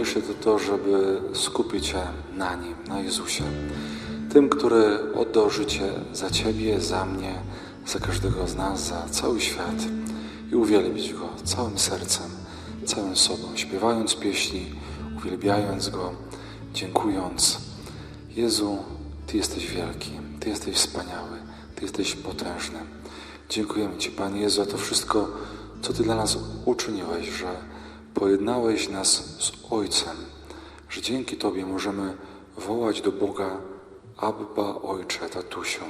najważniejsze, to to, żeby skupić się na Nim, na Jezusie. Tym, który oddał życie za Ciebie, za mnie, za każdego z nas, za cały świat i uwielbić Go całym sercem, całym sobą, śpiewając pieśni, uwielbiając Go, dziękując. Jezu, Ty jesteś wielki, Ty jesteś wspaniały, Ty jesteś potężny. Dziękujemy Ci, Panie Jezu, za to wszystko, co Ty dla nas uczyniłeś, że pojednałeś nas z Ojcem, że dzięki Tobie możemy wołać do Boga Abba, Ojcze, Tatusiu.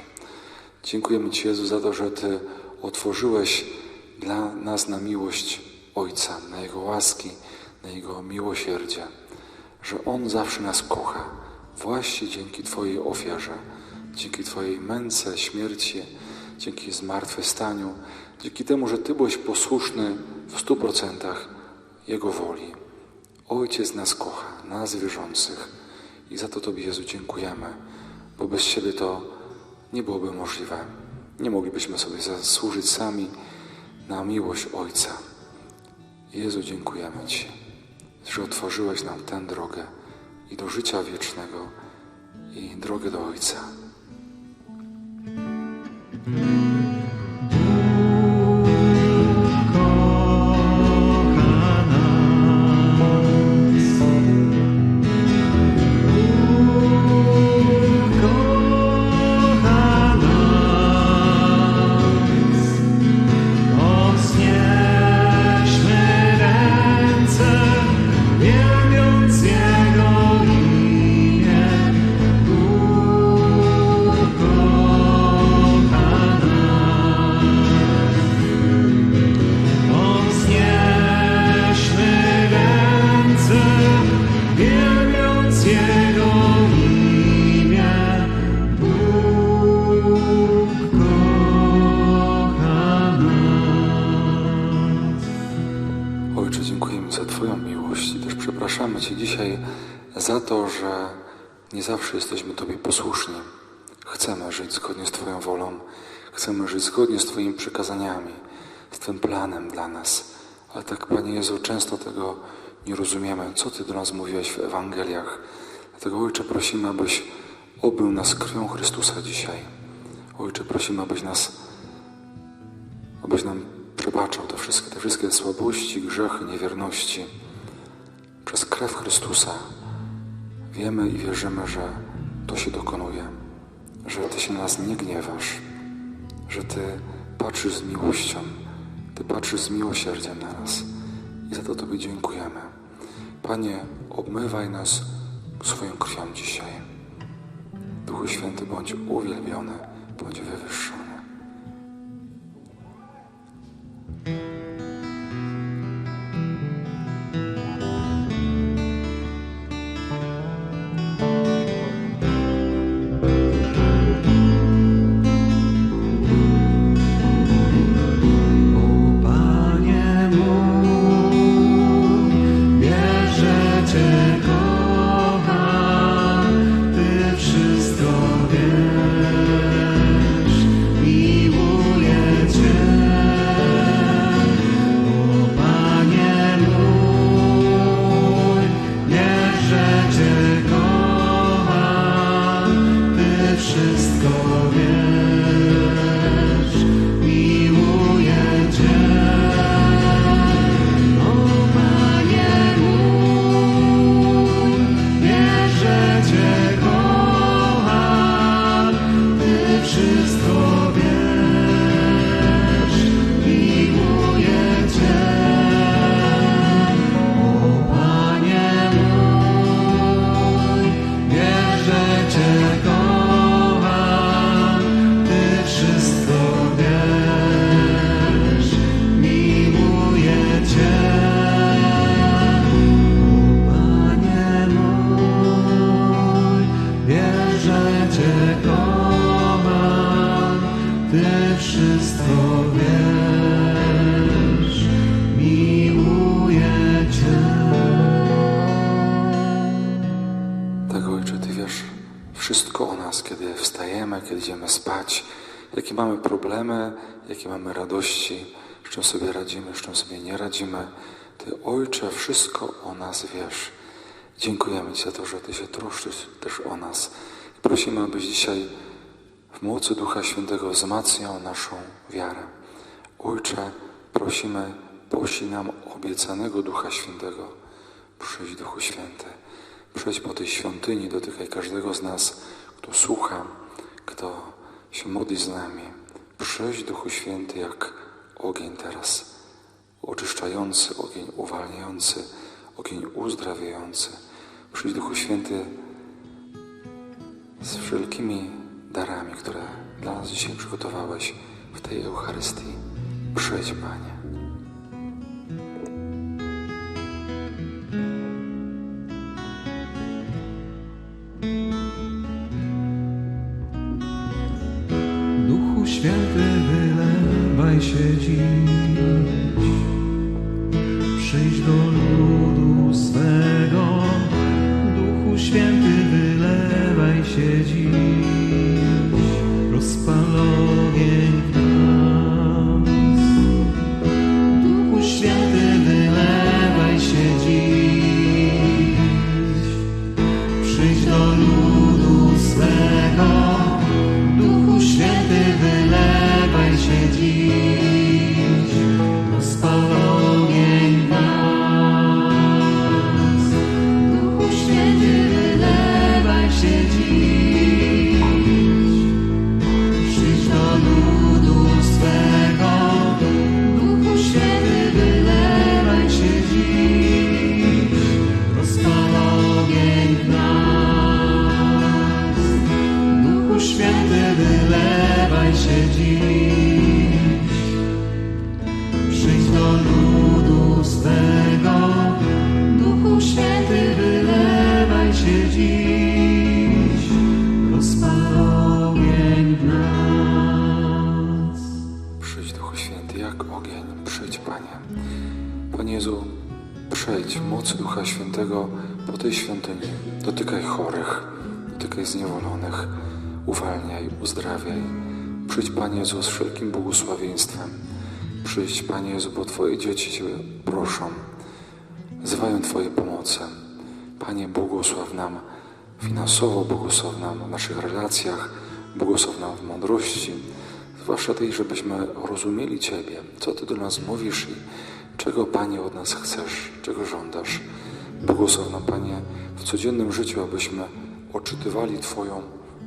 Dziękujemy Ci, Jezu, za to, że Ty otworzyłeś dla nas na miłość Ojca, na Jego łaski, na Jego miłosierdzie, że On zawsze nas kocha, właśnie dzięki Twojej ofierze, dzięki Twojej męce, śmierci, dzięki zmartwychwstaniu, dzięki temu, że Ty byłeś posłuszny w stu procentach Jego woli. Ojciec nas kocha, nas wierzących i za to Tobie, Jezu, dziękujemy, bo bez Ciebie to nie byłoby możliwe. Nie moglibyśmy sobie zasłużyć sami na miłość Ojca. Jezu, dziękujemy Ci, że otworzyłeś nam tę drogę i do życia wiecznego, i drogę do Ojca. Zawsze jesteśmy Tobie posłuszni. Chcemy żyć zgodnie z Twoją wolą, chcemy żyć zgodnie z Twoimi przykazaniami, z Twym planem dla nas. Ale tak, Panie Jezu, często tego nie rozumiemy, co Ty do nas mówiłeś w Ewangeliach. Dlatego, Ojcze, prosimy, abyś obył nas krwią Chrystusa dzisiaj. Ojcze, prosimy, abyś nas abyś nam przebaczał te wszystkie, te wszystkie słabości, grzechy, niewierności. Przez krew Chrystusa wiemy i wierzymy, że to się dokonuje, że Ty się na nas nie gniewasz, że Ty patrzysz z miłością, Ty patrzysz z miłosierdziem na nas i za to Tobie dziękujemy. Panie, obmywaj nas swoją krwią dzisiaj. Duchu Święty, bądź uwielbiony, bądź wywyższony. Ty wszystko wiesz, miłuję Cię. Tak, Ojcze, Ty wiesz wszystko o nas, kiedy wstajemy, kiedy idziemy spać, jakie mamy problemy, jakie mamy radości, z czym sobie radzimy, z czym sobie nie radzimy. Ty, Ojcze, wszystko o nas wiesz. Dziękujemy Ci za to, że Ty się troszczysz też o nas. Prosimy, abyś dzisiaj w mocy Ducha Świętego wzmacniał naszą wiarę. Ojcze, prosimy, poślij nam obiecanego Ducha Świętego. Przyjdź Duchu Święty. Przyjdź po tej świątyni, dotykaj każdego z nas, kto słucha, kto się modli z nami. Przyjdź Duchu Święty jak ogień teraz, oczyszczający, ogień uwalniający, ogień uzdrawiający. Przyjdź Duchu Święty z wszelkimi darami, które dla nas dzisiaj przygotowałeś w tej Eucharystii. Przyjdź, Panie. Duchu Święty, wylewaj się dziś. Przyjdź do ludu swego. Duchu Święty, wylewaj się dziś. Się dziś. Przyjdź do ludu swego. Duchu Święty, wylewaj się dziś. Rozpal ogień w nas. Przyjdź Duchu Święty jak ogień, przyjdź Panie. Panie Jezu, przejdź w mocy Ducha Świętego po tej świątyni. Dotykaj chorych, dotykaj zniewolonych, uwalniaj, uzdrawiaj. Przyjdź Panie Jezu z wszelkim błogosławieństwem. Przyjdź Panie Jezu, bo Twoje dzieci Cię proszą, wzywają Twoje pomocy. Panie, błogosław nam finansowo, błogosław nam w naszych relacjach, błogosław nam w mądrości, zwłaszcza tej, żebyśmy rozumieli Ciebie, co Ty do nas mówisz i czego, Panie, od nas chcesz, czego żądasz. Błogosław nam, Panie, w codziennym życiu, abyśmy odczytywali Twoją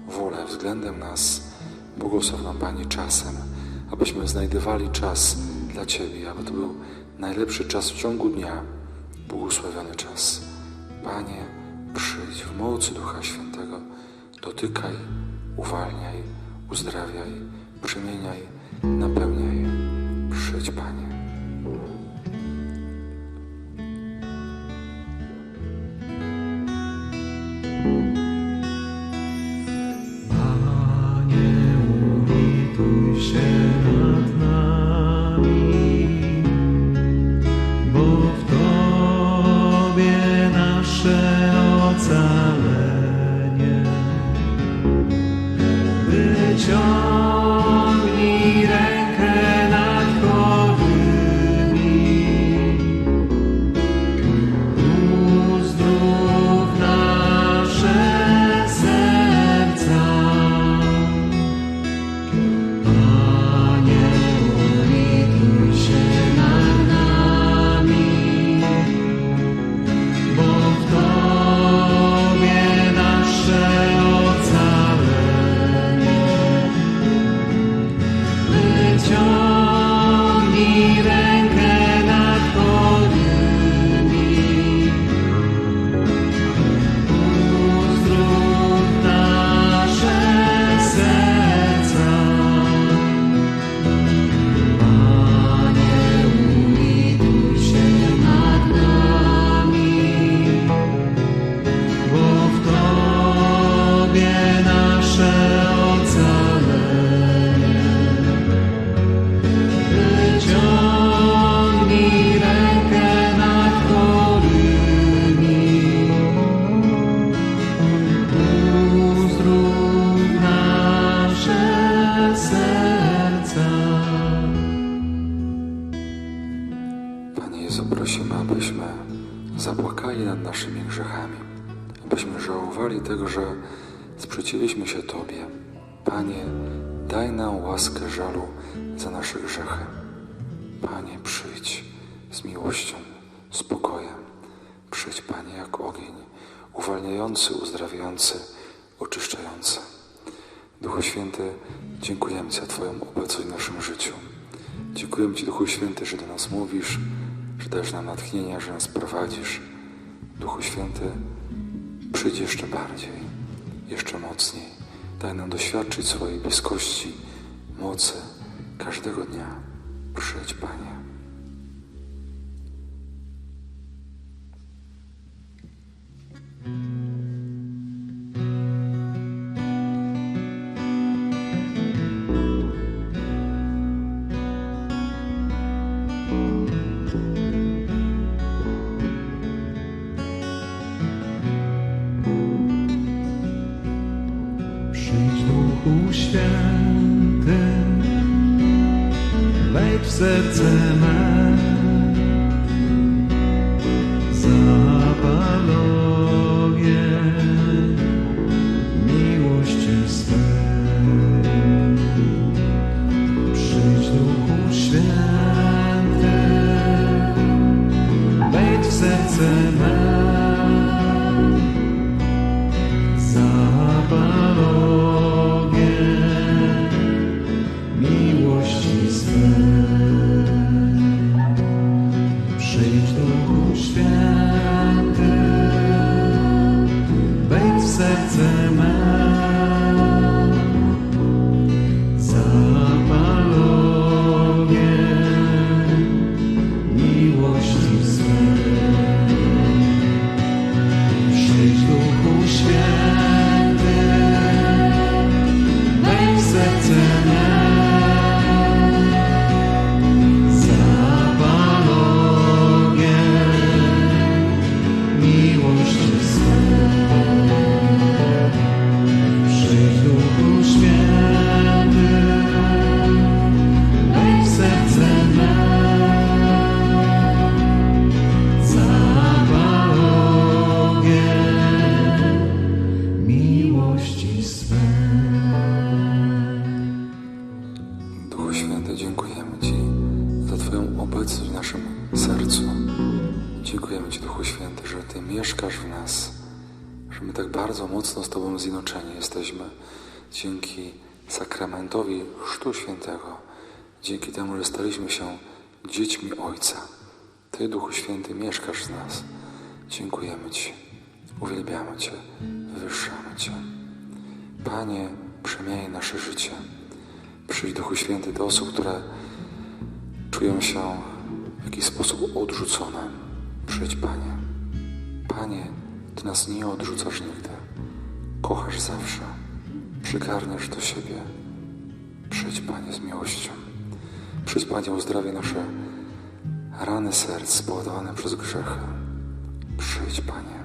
wolę względem nas. Błogosław nam, Panie, czasem, abyśmy znajdowali czas dla Ciebie, aby to był najlepszy czas w ciągu dnia, błogosławiony czas. Panie, przyjdź w mocy Ducha Świętego, dotykaj, uwalniaj, uzdrawiaj, przemieniaj, napełniaj. Do nas mówisz, że dajesz nam natchnienia, że nas prowadzisz. Duchu Święty, przyjdź jeszcze bardziej, jeszcze mocniej. Daj nam doświadczyć swojej bliskości, mocy każdego dnia. Przyjdź, Panie. Wejdź w serce Duchu Święty, dziękujemy Ci za Twoją obecność w naszym sercu. Dziękujemy Ci, Duchu Święty, że Ty mieszkasz w nas, że my tak bardzo mocno z Tobą zjednoczeni jesteśmy dzięki sakramentowi Chrztu Świętego, dzięki temu, że staliśmy się dziećmi Ojca. Ty, Duchu Święty, mieszkasz z nas. Dziękujemy Ci, uwielbiamy Cię, wywyższamy Cię. Panie, przemiej nasze życie. Przyjdź Duchu Święty do osób, które czują się w jakiś sposób odrzucone. Przyjdź, Panie. Panie, Ty nas nie odrzucasz nigdy. Kochasz zawsze. Przygarniasz do siebie. Przyjdź, Panie, z miłością. Przyjdź, Panie, uzdrawiaj nasze rany serc spowodowane przez grzechy. Przyjdź, Panie.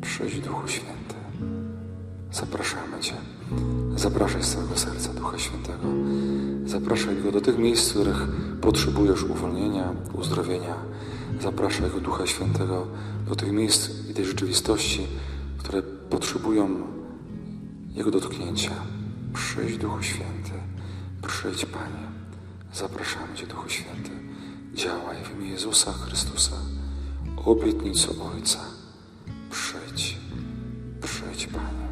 Przyjdź, Duchu Święty. Zapraszamy Cię. Zapraszaj z całego serca Ducha Świętego. Zapraszaj Go do tych miejsc, w których potrzebujesz uwolnienia, uzdrowienia. Zapraszaj Go Ducha Świętego do tych miejsc i tej rzeczywistości, które potrzebują Jego dotknięcia. Przyjdź Duchu Święty. Przyjdź Panie. Zapraszamy Cię Duchu Święty. Działaj w imię Jezusa Chrystusa. Obietnicą Ojca. Przyjdź. Przyjdź Panie.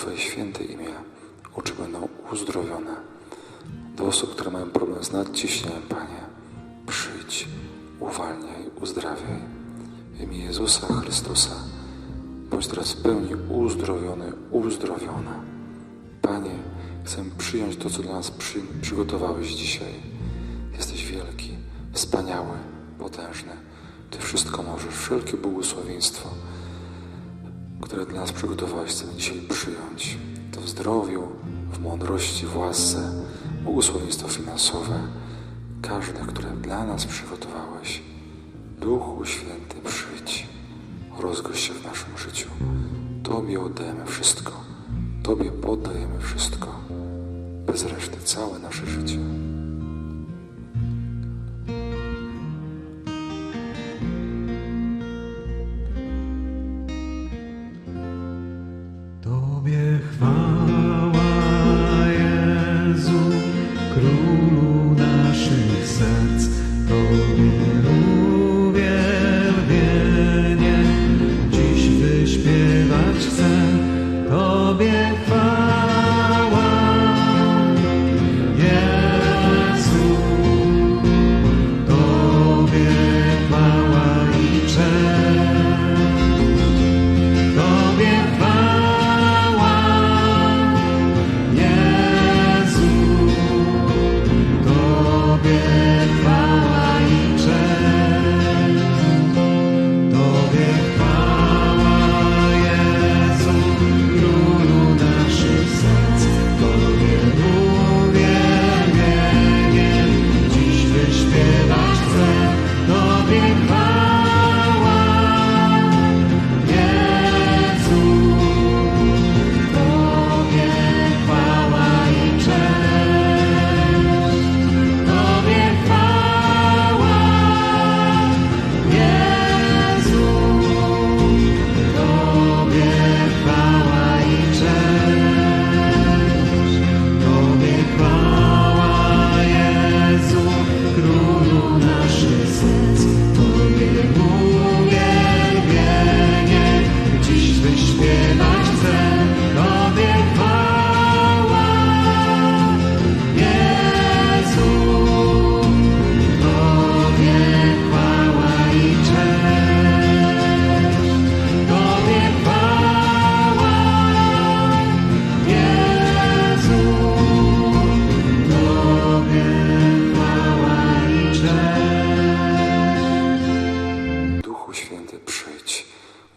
Twoje święte imię, oczy będą uzdrowione. Do osób, które mają problem z nadciśnieniem, Panie, przyjdź, uwalniaj, uzdrawiaj. W imię Jezusa Chrystusa, bądź teraz w pełni uzdrowiony, uzdrowiona. Panie, chcę przyjąć to, co dla nas przy, przygotowałeś dzisiaj. Jesteś wielki, wspaniały, potężny. Ty wszystko możesz, wszelkie błogosławieństwo, które dla nas przygotowałeś, chcemy dzisiaj przyjąć. To w zdrowiu, w mądrości, w łasce, błogosławieństwo finansowe, każde, które dla nas przygotowałeś. Duchu Święty, przyjdź, rozgość się w naszym życiu. Tobie oddajemy wszystko, Tobie poddajemy wszystko, bez reszty całe nasze życie.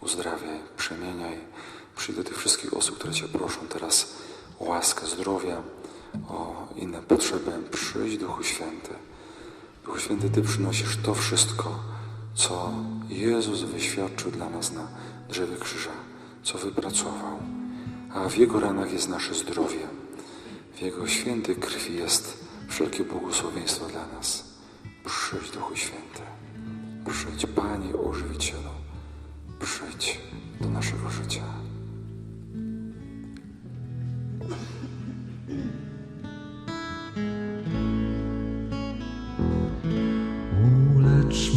Uzdrawiaj, przemieniaj. Przyjdź do tych wszystkich osób, które Cię proszą teraz o łaskę zdrowia, o inne potrzeby. Przyjdź, Duchu Święty. Duchu Święty, Ty przynosisz to wszystko, co Jezus wyświadczył dla nas na drzewie krzyża, co wypracował. A w Jego ranach jest nasze zdrowie. W Jego świętej krwi jest wszelkie błogosławieństwo dla nas. Przyjdź, Duchu Święty. Przyjdź, Panie Ożywicielu, przyjdź do naszego życia. Ulecz